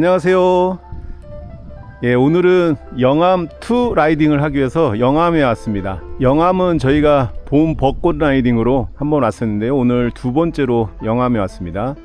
안녕하세요. 예, 오늘은 영암 투 라이딩을 하기 위해서 영암에 왔습니다. 영암은 저희가 봄 벚꽃 라이딩으로 한번 왔었는데요. 오늘 두 번째로 영암에 왔습니다.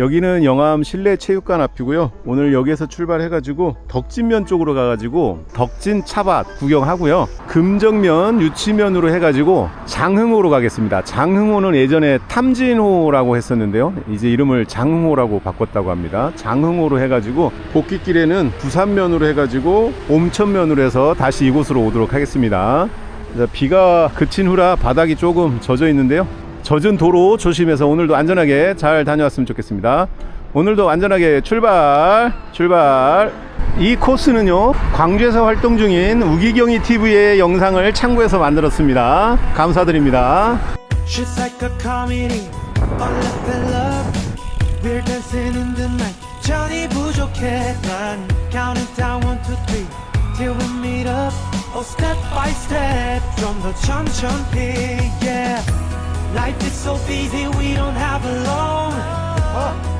여기는 영암 실내 체육관 앞이고요. 오늘 여기에서 출발해가지고 덕진면 쪽으로 가가지고 덕진 차밭 구경하고요. 금정면 유치면으로 해가지고 장흥호로 가겠습니다. 장흥호는 예전에 탐진호라고 했었는데요. 이제 이름을 장흥호라고 바꿨다고 합니다. 장흥호로 해가지고 복귀길에는 부산면으로 해가지고 옴천면으로 해서 다시 이곳으로 오도록 하겠습니다. 자, 비가 그친 후라 바닥이 조금 젖어 있는데요. 젖은 도로 조심해서 오늘도 안전하게 잘 다녀왔으면 좋겠습니다. 오늘도 안전하게 출발, 출발. 이 코스는요, 광주에서 활동 중인 우기경이 TV의 영상을 참고해서 만들었습니다. 감사드립니다. Oh step by step 좀더 천천히 yeah. Life is so busy we don't have a long.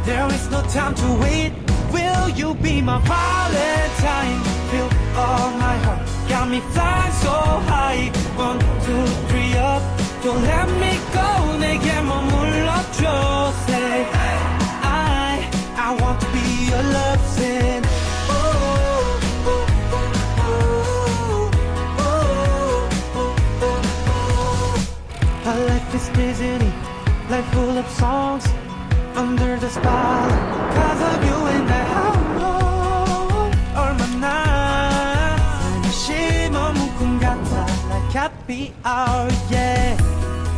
There is no time to wait. Will you be my Valentine? Feel all my heart got me flying so high. One two three up. Don't let me go. 내게 머물 happy hour, yeah.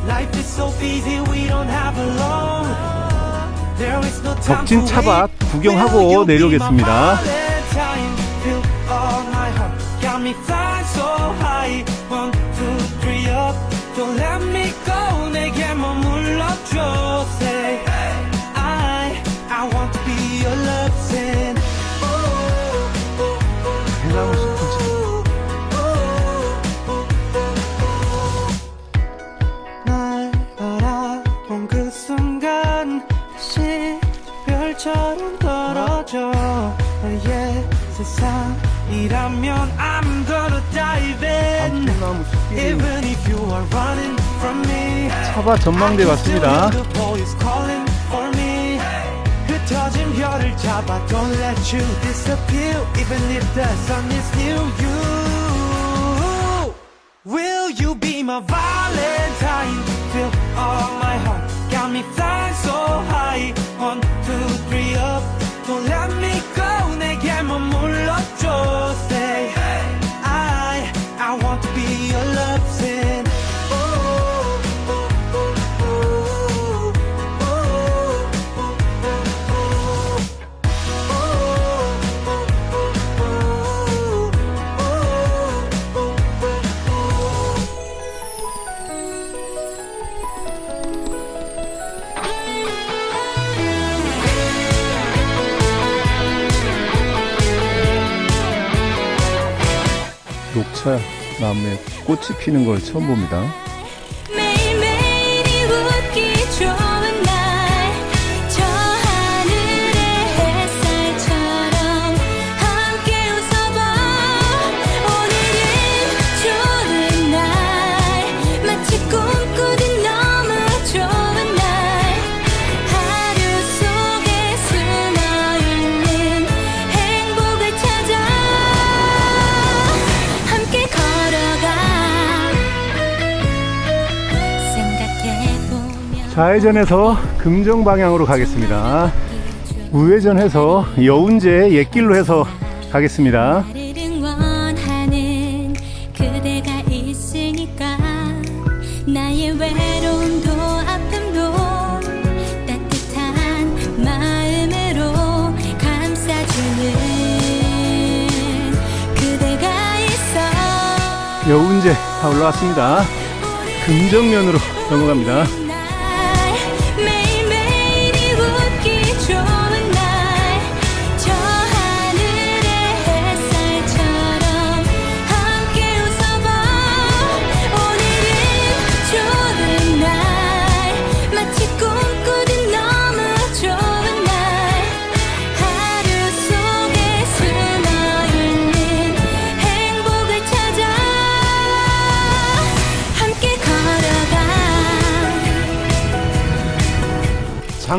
Life is so busy, we don't have a long. There is no time 덕진 to 차밭 wait. 구경하고 you be 내려오겠습니다. Valentine? Feel all my heart, got me flying 이라면 I'm gonna dive in 나무 숲길이 Even if you are running from me 차밭 전망대 왔습니다. The boy is calling for me 흩어진 별을 잡아 Don't let you disappear Even if the sun is near you Will you be my Valentine? Feel all my heart Got me flying so high One, two, three up Don't let me go 내게 머물러줘 Say 녹차 나무에 꽃이 피는 걸 처음 봅니다. 매일매일이 웃기 좋 좌회전해서 금정 방향으로 가겠습니다. 우회전해서 여운제 옛길로 해서 가겠습니다. 여운제 다 올라왔습니다. 금정면으로 넘어갑니다.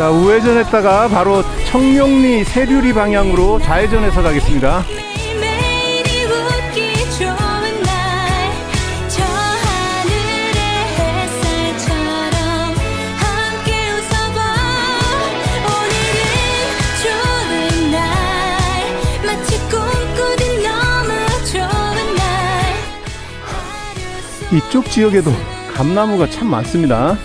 자, 우회전했다가 바로 청룡리 세류리 방향으로 좌회전해서 가겠습니다. 이쪽 지역에도 감나무가 참 많습니다.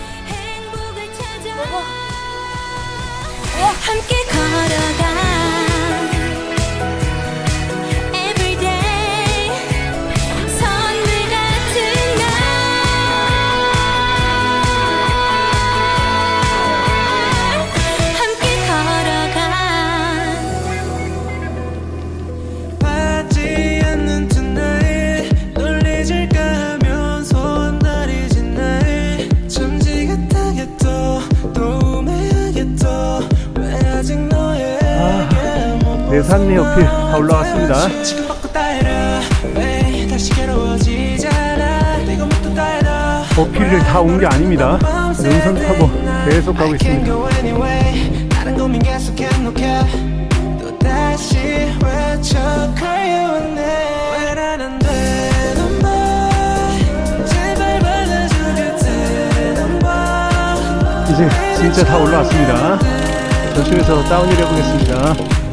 대산리 옆이 다 올라왔습니다. 어필을 다 온 게 아닙니다. 능선 타고 계속 가고 있습니다. 이제 진짜 다 올라왔습니다. 저쪽에서 다운힐 해보겠습니다.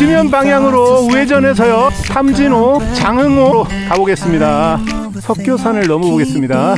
시면 방향으로 우회전해서요. 삼진호, 장흥호로 가보겠습니다. 석교산을 넘어보겠습니다.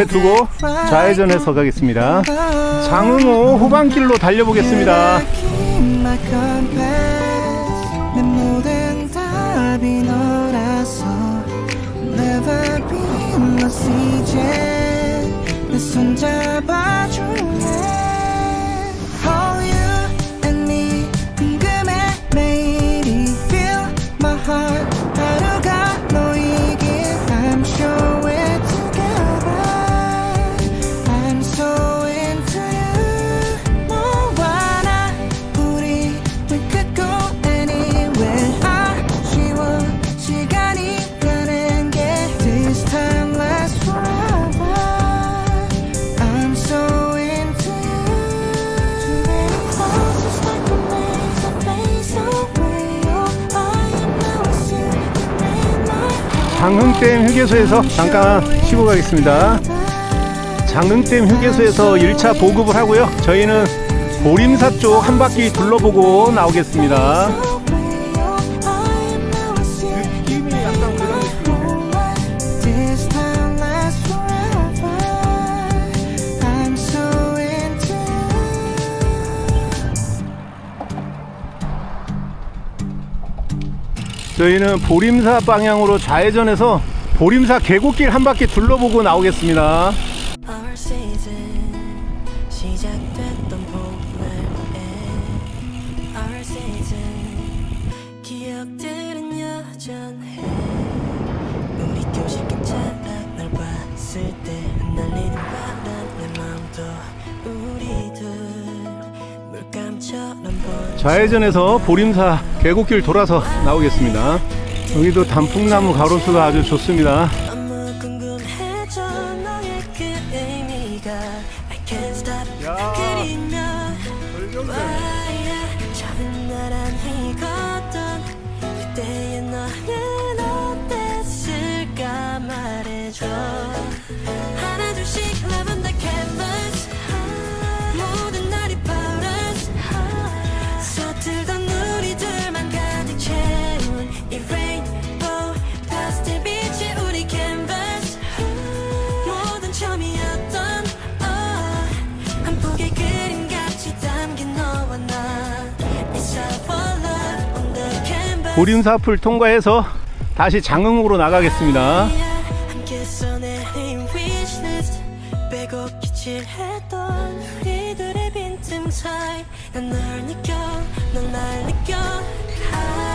앞에 두고 좌회전해서 가겠습니다. 장흥호 후반길로 달려보겠습니다. 손잡아 장흥댐 휴게소에서 잠깐 쉬고 가겠습니다. 장흥댐 휴게소에서 1차 보급을 하고요. 저희는 보림사 쪽 한 바퀴 둘러보고 나오겠습니다. 저희는 보림사 방향으로 좌회전해서 보림사 계곡길 한 바퀴 둘러보고 나오겠습니다. 우리 교실 괜찮아. 널 봤을 때 흩날리는 바람. 내 마음도 좌회전해서 보림사 계곡길 돌아서 나오겠습니다. 여기도 단풍나무 가로수가 아주 좋습니다. 앞을 통과해서 다시 장흥으로 나가겠습니다.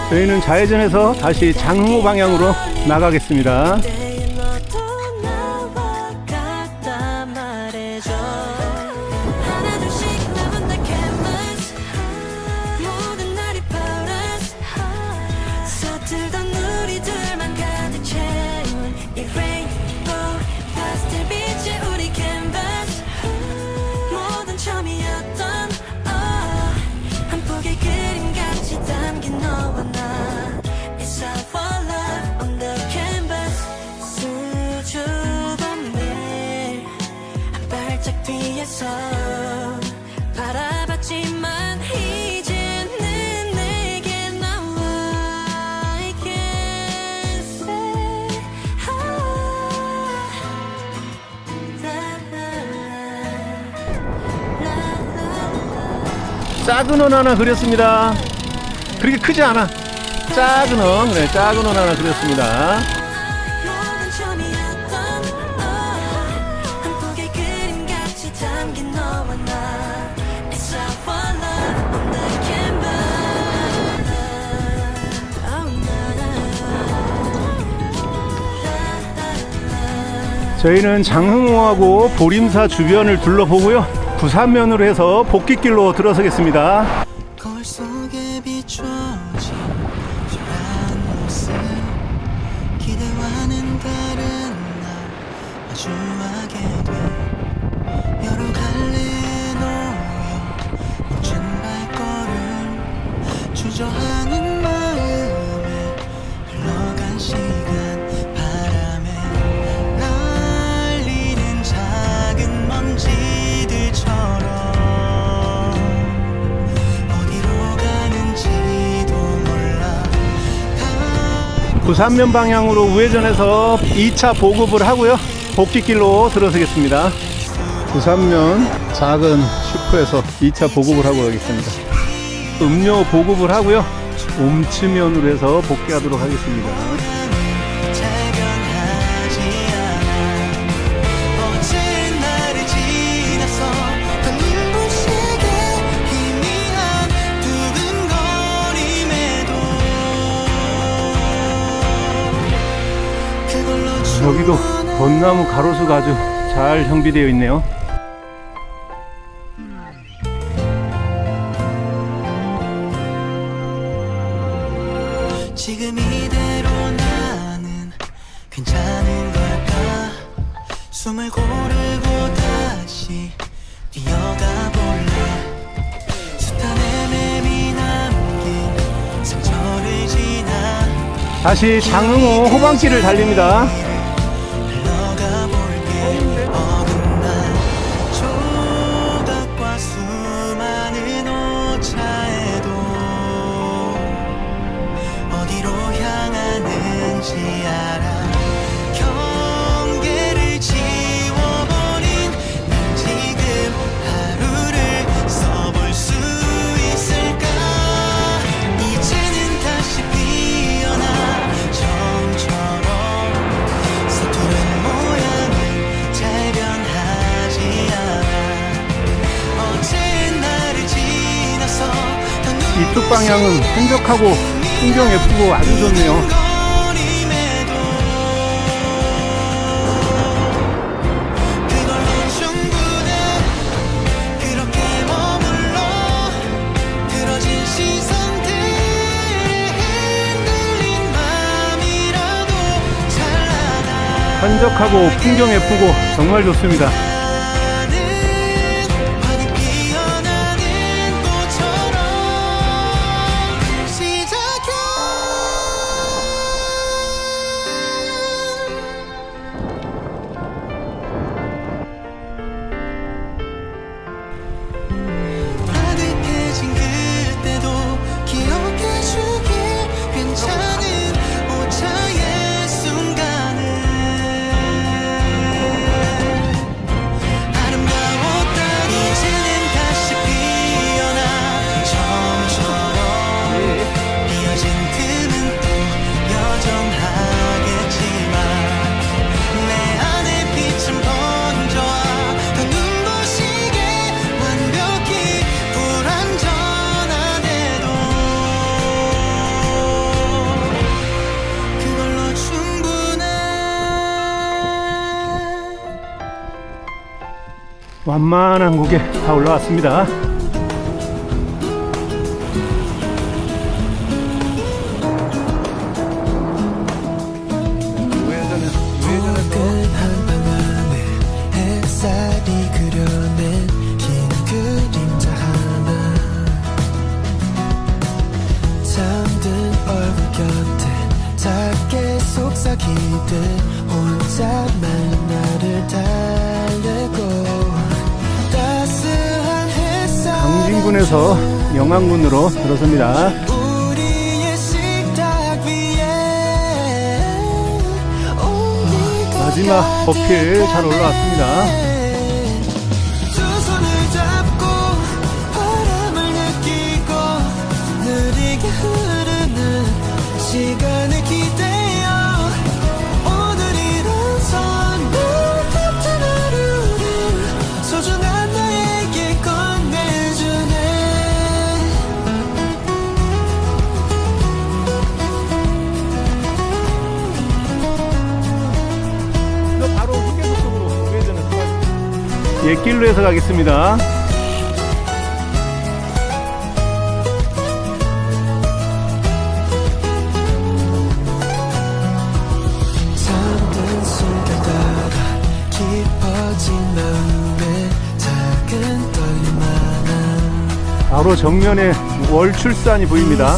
저희는 좌회전해서 다시 장흥호 방향으로 나가겠습니다. 발짝 뒤에서 바라봤지만 이제는 내게 나와 I can say ah, 작은 원 하나 그렸습니다. 그렇게 크지 않아. 작은 원, 그래, 작은 원 하나 그렸습니다. 저희는 장흥호하고 보림사 주변을 둘러보고요. 부산면으로 해서 복귀길로 들어서겠습니다. 부산면 방향으로 우회전해서 2차 보급을 하고요. 복귀길로 들어서겠습니다. 부산면 작은 슈퍼에서 2차 보급을 하고 가겠습니다. 음료 보급을 하고요. 옴츠면으로 해서 복귀하도록 하겠습니다. 여기도 벚나무 가로수가 아주 잘 정비되어 있네요. 지금 이대로 나는 괜찮은 걸까 숨을 고르고 다시 뛰어가 볼래 숱한 헤매미 남긴 상처를 지나 다시 장흥호 호방길을 달립니다. 더 이쪽 방향은 한적하고 풍경 예쁘고 아주 좋네요. 한적하고 풍경 예쁘고 정말 좋습니다. 완만한 곡에 다 올라왔습니다. 강진군에서 영암군으로 들어섭니다. 마지막 어필 잘 올라왔습니다. 옛길로 해서 가겠습니다. 바로 정면에 월출산이 보입니다.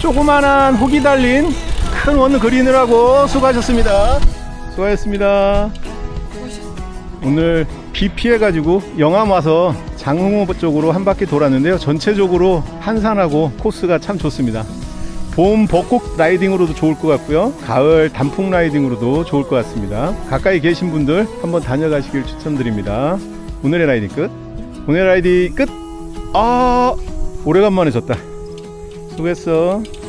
조그만한 혹이 달린 큰 원 그리느라고 수고하셨습니다. 수고하셨습니다. 오늘 비 피해가지고 영암 와서 장흥호 쪽으로 한 바퀴 돌았는데요. 전체적으로 한산하고 코스가 참 좋습니다. 봄 벚꽃 라이딩으로도 좋을 것 같고요. 가을 단풍 라이딩으로도 좋을 것 같습니다. 가까이 계신 분들 한번 다녀가시길 추천드립니다. 오늘의 라이딩 끝. 오늘의 라이딩 끝. 아, 오래간만에 졌다. 수고했어.